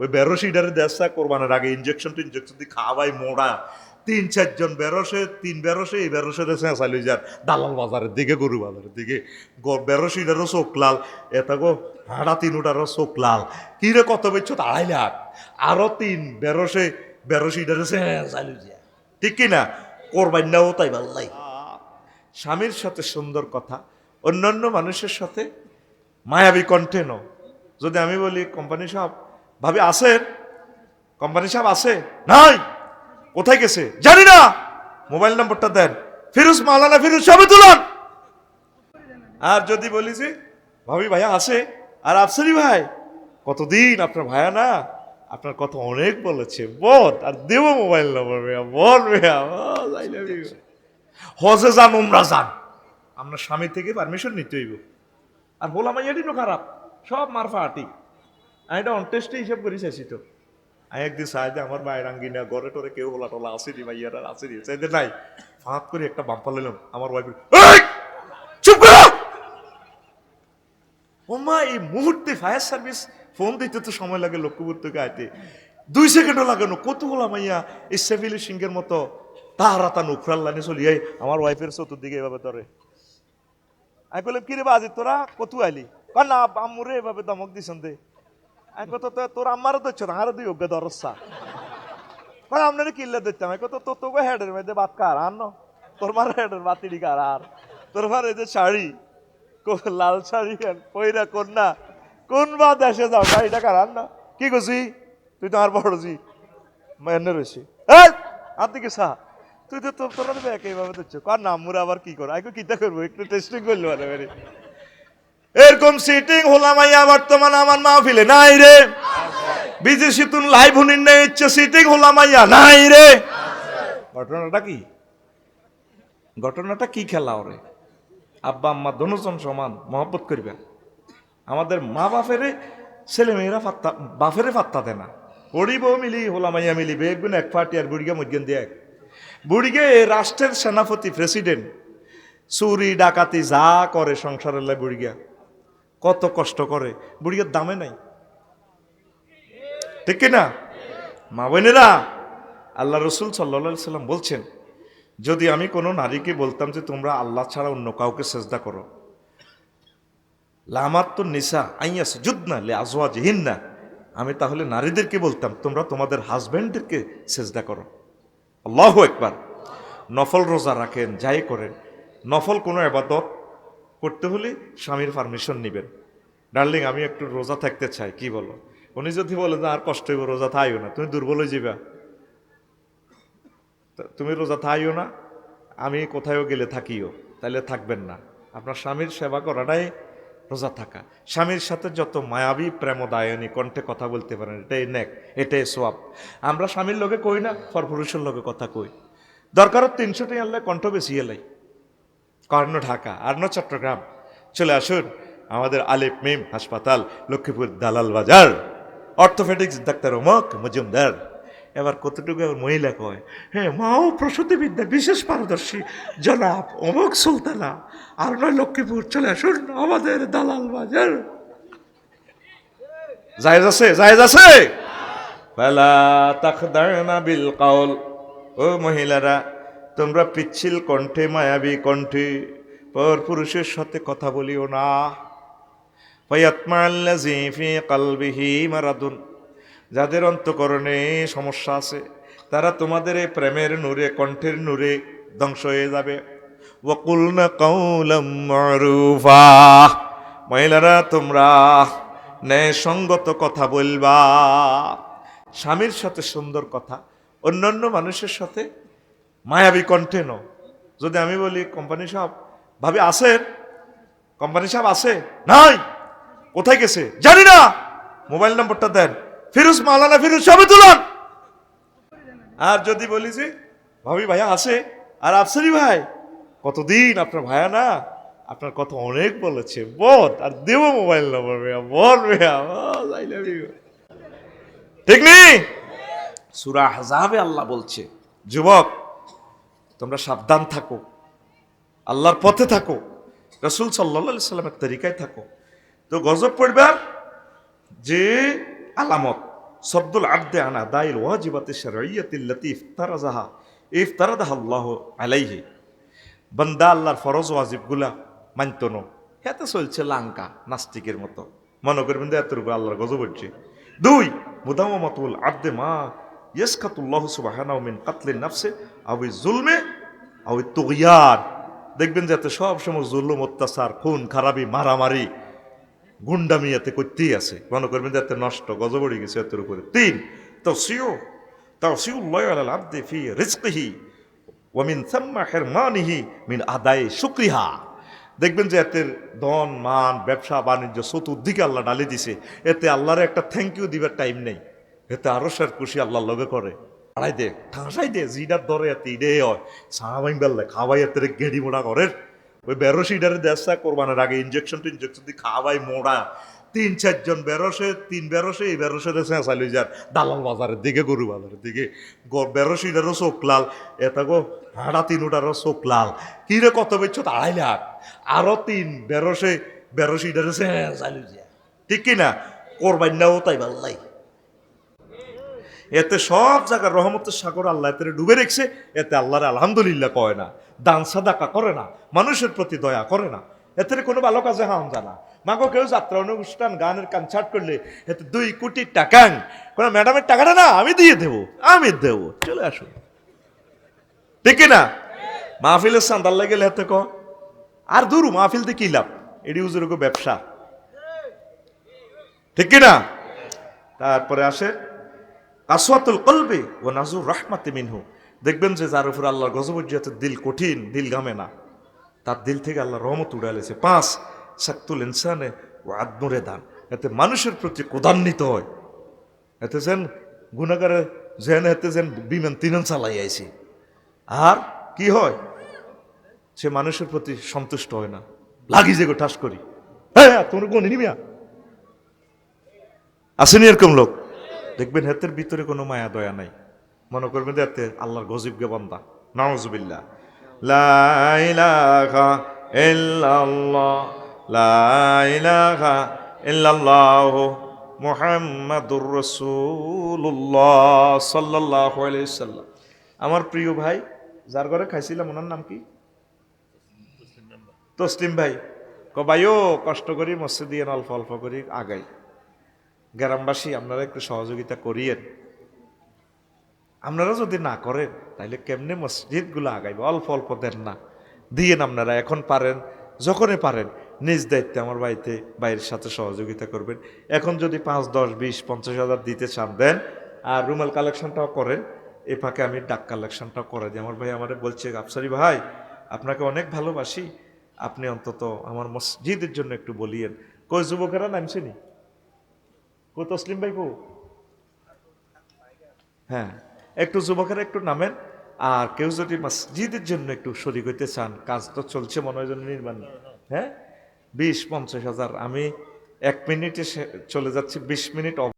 ওই বেরোসিডারে দেশা কোরবানের আগে ইঞ্জেকশন টিনজেকশন দিয়ে খাওয়াই মোড়া। তিন চারজন বেরোসে তিন বেরোসে এই বেরোসে চেঁচালি যার দালাল বাজারের দিকে, গরু বাজারের দিকে। বেরোসিডারও চোখ লাল, এটা গো হাড়া তিনুটারও চোখ লাল। কিরে কত বেচ্ছ আড়াই লাখ আরও তিন বেরোসে বেরোসিডারে চেঁচালি যা ঠিক কি না কোরবান্যাও তাই ভাল্লাই স্বামীর সাথে সুন্দর কথা, অন্যান্য মানুষের সাথে মায়াবী কণ্ঠে ন যদি আমি বলি কোম্পানি সাহেব ভাবি আছেন কোম্পানি সাহেব আছে? নাই। কোথায় গেছে? জানি না। মোবাইল নম্বরটা দেন। ফিরুজ মাওলানা ফিরুজ সাহেব তুলন। আর যদি বলি যে ভাবি ভাইয়া আছে। আর আফসারি ভাই কতদিন আপনার ভাইয়া না? আপনার কথা অনেক বলেছে। বল আর দেবো মোবাইল নম্বর ভাইয়া বল ভাইয়া। বল, হজে যান উমরা যান। আপনার স্বামী থেকে পারমিশন নিতে হইব। আর বললাম এটি খারাপ। সব মারফা আটি আমি এটা অনটেস্টে হিসাব করে চাইছি তো আমি একদিন চাই যে আমার মায়ের আঙ্গিনা, ঘরে টরে কেউ হোলা টোলা আসেনি ভাইয়ারা আসেনি চাইতে নাই ফাঁক করে একটা বাম্পা লইলাম আমার ওয়াইফ চুপ করো! ও মা এই মুহূর্তে ফায়ার সার্ভিস ফোন দিতে তো সময় লাগে লক্ষ্যপুর থেকে আইতে। দুই সেকেন্ডও লাগানো কত হলাম মাইয়া, এই সেভিলি সিংহের মতো তাহারা তা নুখরাল লাইনে চলিয়াই আমার ওয়াইফের চতুর্দিকে এভাবে ধরে। আমি বললাম কিরে বাজি, তোরা কত আইলি? না আম্মুরে এভাবে দমক দিছেন দে। কত তোর আম্মারও দিচ্ছ না, আরও দুই অজ্ঞা দরসা। আপনার কিল্লে দিতাম কত তোর তোকে হেডের মধ্যে বাত কার? আর ন, তোর মার হেডের বাতিড়ি কার? আর তোর মার এই যে শাড়ি লাল শাড়ি পয়রা কন্যা কোন বা দেশে যাও, শাড়িটা কার? আর না, কি করছি? তুই তো আর বড় জি এনে রয়েছি আর দিকে সা, তুই তো তোর তোরা দেবে একইভাবে দিচ্ছ কার নাম মুরা আবার কি করো? আগে কিতা করব? একটু টেস্টিং করলে করে এরকম সিটিং হলাম আইয়া বর্তমান আমার মাহফিলে নাই রে। বিদেশি তুন লাইভ নেই ইচ্ছে সিটিং হলাম আইয়া নাই রে। ঘটনাটা কি? ঘটনাটা কি খেলা ওরে? আব্বা, আম্মা দনুজন সমান মহব্বত করবে আমাদের মা বাপেরে, ছেলে মেয়েরা ফাত্তা, বাপেরে ফাত্তা দেয় না। পড়িব মিলি হোলামাইয়া মিলি বেগুন এক পার্টি আর বুড়িগা মজ্ঞান দিয়ে এক। বুড়িগে রাষ্ট্রের সেনাপতি প্রেসিডেন্ট চুরি, ডাকাতি যা করে সংসারের লাই বুড়িগা কত কষ্ট করে। বুড়িয়ার দামে নাই। ঠিক না মা বোনেরা, আল্লাহ রসুল সাল্লা সাল্লাম বলছেন, যদি আমি কোনো নারীকে বলতাম যে তোমরা আল্লাহ ছাড়া অন্য কাউকে সেজদা করো, লামাত তো নিসা, আইয়াস যুদ্ধনা লে আজওয়া না আমি তাহলে নারীদেরকে বলতাম, তোমরা তোমাদের হাজব্যান্ডদেরকে সেজদা করো। আল্লাহ একবার নফল রোজা রাখেন, যাই করেন। নফল কোনো আবাদত করতে হলে স্বামীর পারমিশন নেবেন। ডার্লিং আমি একটু রোজা থাকতে চাই, কি বলো? উনি যদি বলে যে আর কষ্ট হইব, রোজা থাইও না, তুমি দুর্বল হয়ে যাবা তুমি রোজা থাইও না, আমি কোথায়ও গেলে থাকিও তাহলে থাকবেন না। আপনার স্বামীর সেবা করাটাই রোজা থাকা। স্বামীর সাথে যত মায়াবী, প্রেমদায়নী কণ্ঠে কথা বলতে পারেন, এটাই নেক এটাই সোয়াব আমরা স্বামীর লোকে কই না, পরপুরুষের লোকে কথা কই। দরকারও তিনশোটি আনলে কণ্ঠ বেশি এলাই। কর্ণ ঢাকা আর ন চট্টগ্রাম। চলে আসুন আমাদের আলিফ মিম হাসপাতাল, লক্ষ্মীপুর দালাল বাজার। অর্থোপেডিক্স ডাক্তার অমক মজুমদার। এবার কতটুকু মহিলা কয়? হ্যাঁ মাও প্রসূতিবিদ্যা বিশেষ পারদর্শী। জনাব অমক সুলতানা, আর নয় লক্ষ্মীপুর। চলে আসুন আমাদের দালাল বাজার। জায়েজ আছে? জায়েজ আছে? ফালা তাখদানা বিল কাউল। ও মহিলারা তোমরা পিচ্ছিল কণ্ঠে, মায়াবী কণ্ঠে পর পুরুষের সাথে কথা বলিও না। ফি কলবিহি মারাদুন। যাদের অন্তকরণে সমস্যা আছে, তারা তোমাদের এই প্রেমের নূরে, কণ্ঠের নূরে ধ্বংস হয়ে যাবে। ওয়াকুলনা কাউলাম মারুফা। মহিলারা, তোমরা ন্যায়সঙ্গত কথা বলবা। স্বামীর সাথে সুন্দর কথা, অন্যান্য মানুষের সাথে মায়াবী কণ্ঠে ন। যদি আমি বলি কোম্পানি সাহেব ভাবি আছেন কোম্পানি সাহেব আছে? নাই। কোথায় গেছে? জানি না। মোবাইল নম্বরটা দেন। ফিরুজ মাওলানা ফিরুজ সাহেব তুলন! আর যদি বলি যে ভাবি ভাইয়া আছে? আর আফসারি ভাই কতদিন আপনার ভাইয়া না? আপনার কথা অনেক বলেছে। বল আর দেবো মোবাইল নম্বর ভাইয়া বল ভাইয়া ঠিক নেই? সুরা হাজাবে আল্লাহ বলছে যুবক তোমরা সাবধান থাকো। আল্লাহর পথে থাকো। রসুল সাল্লা সাল্লামের তরিকায় থাকো। তো গজব পড়বার যে আলামত সদ্দুল আব্দে আনা দাইল ওয়াজিবাতে শরঈয়াতিল্লাতি ইফতারাজাহা, ইফতারাদাহা আল্লাহ আলাইহি। বান্দা আল্লাহর ফরজ ওয়াজিবগুলা মানত না। এতে চলছে লাঙ্কা, নাস্তিকের মতো। মনে করবেন যে এতটুকু আল্লাহর গজব হচ্ছে। দুই মুদামাতুল আব্দে মা ইয়াসকাতুল্লাহ সুবহানাহু মিন কাতলিন নাফসে আবি জুলমে আবি তুগিয়ান দেখবেন যাতে সব সময় জুলুম, অত্যাচার, খুন, খারাপি, মারামারি গুন্ডামি এতে করতেই আছে। মনে করবেন যে এতে নষ্ট গজবড়ি গেছে এতের উপরে। তিন তসিও তসিউল্লাহ আলাল আব্দে ফি রিজকিহি ওয়ামিন সাম্মা হেরমানিহি মিন আদায়ে শুক্রিহা। দেখবেন যে এতে ধন, মান, ব্যবসা, বাণিজ্য, চতুর্দিকে আল্লাহ ডালি দিছে। এতে আল্লাহরে একটা থ্যাংক ইউ দিবার টাইম নেই। এতে আরও সার খুশি আল্লাহর লগে করে। আড়াই দে ঠাঁসাই দে জিডার দরে এতে ইডে হয়। সাহাবাই বেললে, খাওয়াই এতে গেড়ি মোড়া করেন। ওই বেরোসিডারে দেশা কোরবানের আগে ইঞ্জেকশন ইঞ্জেকশন দিয়ে খাওয়াই মোড়া। তিন চারজন বেরোসে তিন বেরোসে এই বেরোসে চেঁচালি যার দালাল বাজারের দিকে, গরু বাজারের দিকে। বেরোসিডারও চোখ লাল। এটা গো, হাড়া তিনুটারও চোখ লাল। কি রে কত বেচ্ছ আড়াই লাখ আরও তিন বেরোসে বেরোসিডারে চেঁচালি যা ঠিক কি না? কোরবান্যাও তাই ভাল্লাই এতে সব জায়গার রহমতের সাগর আল্লাহ এতে ডুবে রেখেছে, এতে আল্লাহর আলহামদুলিল্লাহ কয় না। দান সাদাকা করে না, মানুষের প্রতি দয়া করে না। এতে কোনো ভালো কাজে হাম জানা। মাগো কেউ যাত্রা, অনুষ্ঠান, গানের কনসার্ট করলে এতে দুই কোটি টাকা। কোনো ম্যাডামের টাকাটা না, আমি দিয়ে দেবো, আমি দেবো। চলে আসুন। ঠিক না? মাহফিলের সান্দার লাগে গেলে এতে ক? আর দূর মাহফিল দিয়ে কি লাভ? এটি উজুর ব্যবসা। ঠিক না? তারপরে আসে আসওয়াতুল কলবে ও নাজুর রাহমাতে মিনহু। দেখবেন যে যার উপর আল্লাহর গজবজ্জাতে দিল কঠিন, দিল ঘামে না। তার দিল থেকে আল্লাহ রহমত উড়ে আলেছে পাঁচ সাক্তুল ইনসানে ও আত্মরে দান। এতে মানুষের প্রতি ক্রোধান্বিত হয়। এতে যেন গুণাগারে যেন এতে যেন বিমান তিনন চালাই আইছি। আর কি হয়? সে মানুষের প্রতি সন্তুষ্ট হয় না। লাগি যে গো ঠাস করি। হ্যাঁ তোর কোন নিমিয়া। আসেনি এরকম লোক। দেখবেন হাতের ভিতরে কোনো মায়া, দয়া নাই। মনে করবেন হাতে আল্লাহর বন্দা। রাসূলুল্লাহ সাল্লাল্লাহু আলাইহি সাল্লাম। আমার প্রিয় ভাই, যার ঘরে খাইছিলাম, ওনার নাম কি? তসলিম ভাই। ক ভাইও কষ্ট করি মসজিদ দিয়ে অল্প অল্প করি আগাই। গ্রামবাসী, আপনারা একটু সহযোগিতা করিয়েন। আপনারা যদি না করেন তাহলে কেমনে মসজিদগুলো আগাইবে? অল্প অল্প দেন না। দিয়েন আপনারা, এখন পারেন, যখনই পারেন, নিজ দায়িত্বে আমার বাড়িতে বাইরের সাথে সহযোগিতা করবেন। এখন যদি পাঁচ, দশ, বিশ, পঞ্চাশ হাজার দিতে চান, দেন। আর রুমাল কালেকশনটাও করেন, এ ফাঁকে আমি ডাক কালেকশনটাও করে দিই। আমার ভাই আমারে বলছে, আফসারি ভাই, আপনাকে অনেক ভালোবাসি। আপনি অন্তত আমার মসজিদের জন্য একটু বলিয়েন। কই, যুবকেরা নামছেনি কো তসলিম ভাই কো হ্যাঁ। একটু যুবকেরা একটু নামেন আর কেউ যদি মসজিদের জন্য একটু শরিক হইতে চান কাজ তো চলছে মনে হয় নির্মাণ। হ্যাঁ? বিশ পঞ্চাশ হাজার আমি এক মিনিটে চলে যাচ্ছি বিশ মিনিট